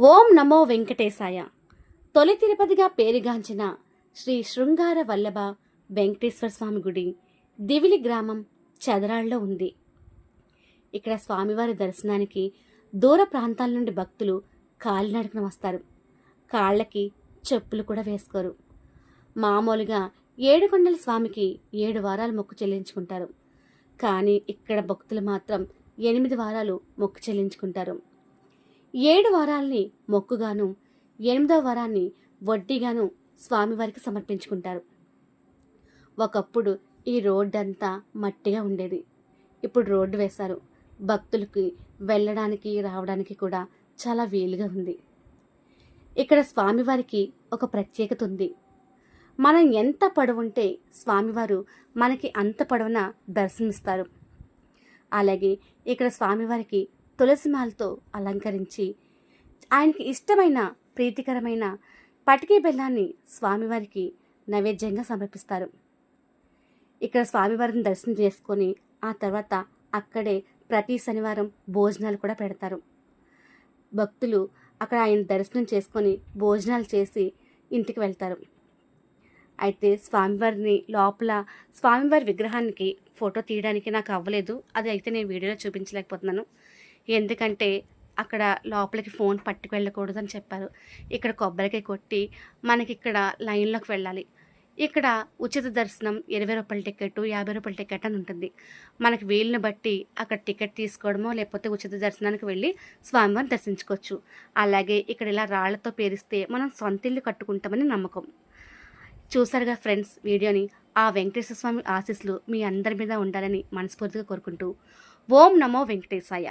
ఓం నమో వెంకటేశాయ. తొలి తిరుపతిగా పేరుగాంచిన శ్రీ శృంగార వల్లభ వెంకటేశ్వర స్వామి గుడి దివిలి గ్రామం చదరాళ్ళలో ఉంది. ఇక్కడ స్వామివారి దర్శనానికి దూర ప్రాంతాల నుండి భక్తులు కాలినడకన వస్తారు. కాళ్ళకి చెప్పులు కూడా వేసుకోరు. మామూలుగా ఏడుకొండల స్వామికి ఏడు వారాలు మొక్కు చెల్లించుకుంటారు. కానీ ఇక్కడ భక్తులు మాత్రం ఎనిమిది వారాలు మొక్కు చెల్లించుకుంటారు. ఏడు వారాల్ని మొక్కుగాను ఎనిమిదో వారాన్ని వడ్డీగాను స్వామివారికి సమర్పించుకుంటారు. ఒకప్పుడు ఈ రోడ్డంతా మట్టిగా ఉండేది. ఇప్పుడు రోడ్డు వేశారు. భక్తులకి వెళ్ళడానికి రావడానికి కూడా చాలా వీలుగా ఉంది. ఇక్కడ స్వామివారికి ఒక ప్రత్యేకత ఉంది. మనం ఎంత పొడవుంటే స్వామివారు మనకి అంత పొడవున దర్శనమిస్తారు. అలాగే ఇక్కడ స్వామివారికి తులసిమాలతో అలంకరించి ఆయనకి ఇష్టమైన ప్రీతికరమైన పటికీ బెల్లాన్ని స్వామివారికి నైవేద్యంగా సమర్పిస్తారు. ఇక్కడ స్వామివారిని దర్శనం చేసుకొని ఆ తర్వాత అక్కడే ప్రతి శనివారం భోజనాలు కూడా పెడతారు. భక్తులు అక్కడ ఆయన దర్శనం చేసుకొని భోజనాలు చేసి ఇంటికి వెళ్తారు. అయితే స్వామివారిని లోపల స్వామివారి విగ్రహానికి ఫోటో తీయడానికి నాకు అవ్వలేదు. అది అయితే నేను వీడియోలో చూపించలేకపోతున్నాను. ఎందుకంటే అక్కడ లోపలికి ఫోన్ పట్టుకు వెళ్ళకూడదు అని చెప్పారు. ఇక్కడ కొబ్బరికాయ కొట్టి మనకి ఇక్కడ లైన్లోకి వెళ్ళాలి. ఇక్కడ ఉచిత దర్శనం ఇరవై రూపాయల టికెట్ యాభై రూపాయల టికెట్ అని ఉంటుంది. మనకి వీలుని బట్టి అక్కడ టికెట్ తీసుకోవడమో లేకపోతే ఉచిత దర్శనానికి వెళ్ళి స్వామివారిని దర్శించుకోవచ్చు. అలాగే ఇక్కడ ఇలా రాళ్ళతో పేరిస్తే మనం సొంత ఇల్లు కట్టుకుంటామని నమ్మకం. చూసారుగా ఫ్రెండ్స్ వీడియోని? ఆ వెంకటేశ్వర స్వామి ఆశీస్సులు మీ అందరి మీద ఉండాలని మనస్ఫూర్తిగా కోరుకుంటూ ఓం నమో వెంకటేశాయ.